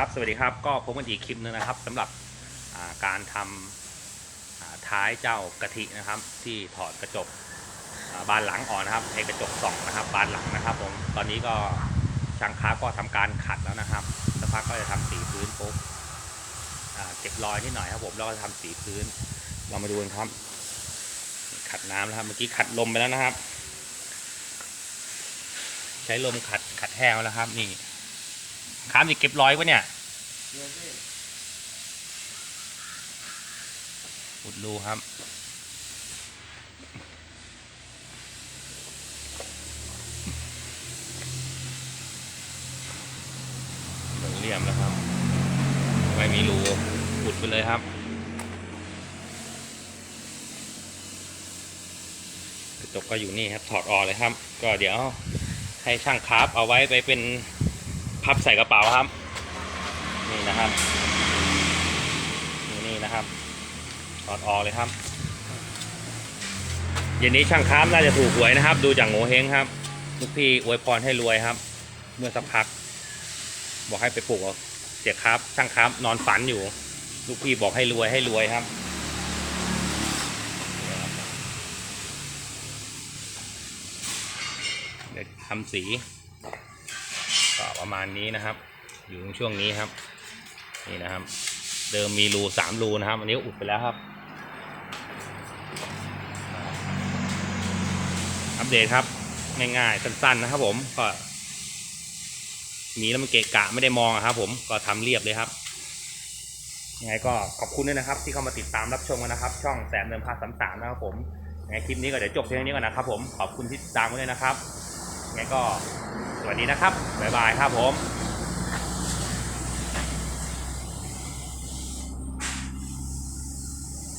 ครับ สวัสดีครับ ก็พบกันอีกคลิปหนึงนะครับสำหรับาการทำอ่าท้ายเจ้ากะทินะครับ ที่ถอดกระจกาบานหลังออกนะครับให้กระจกส่องนะครับ บานหลังนะครับผมตอนนี้ก็ช่างค้าก็ทำการขัดแล้วนะครับสักพักก็จะทำสีพื้นปุ๊บเก็บรอยนิดหน่อยครับผมแล้วก็ทำสีพื้น เรามาดูกันครับ ขัดน้ำนะครับเมื่อกี้ขัดลมไปแล้วนะครับ ใช้ลมขัดขัดแห้งแล้วครับ นี่ค้ามจะเก็บรอยปะเนี่ย อุดรูครับเหลี่ยมแล้วครับ ไม่มีรูอุดไปเลยครับกระจกก็อยู่นี่ครับ ถอดออกเลยครับ ก็เดี๋ยวให้ช่างคราฟเอาไว้ไปเป็นพับใส่กระเป๋าครับ นี่นะครับนี่นี่นะครับถอดออกเลยครับเย็นนี้ช่างคราฟน่าจะถูกหวยนะครับ ดูจากโงเฮงครับลูกพี่อวยพรให้รวยครับ เมื่อสักพัก บอกให้ไปปลูกเสียครับ ช่างคราฟนอนฝันอยู่ ลูกพี่บอกให้รวยให้รวยครับทำสีก็ประมาณนี้นะครับ อยู่ในช่วงนี้ครับ นี่นะครับ เดิมมีรูสามรูนะครับ อันนี้อุดไปแล้วครับ อัปเดตครับ ง่ายๆ สั้นๆนะครับ ผมก็มีแล้วมันเกะกะไม่ได้มองครับ ผมก็ทำเรียบเลยครับยังไงก็ขอบคุณด้วยนะครับ ที่เข้ามาติดตามรับชมกันนะครับ ช่องแสนเดิมพาสามสามนะครับผมยังไงคลิปนี้ก็เดี๋ยวจบเพียงนี้ก่อนนะครับ ผมขอบคุณที่ติดตามกันด้วยนะครับยังไงก็สวัสดีนะครับบ๊ายบายครับผม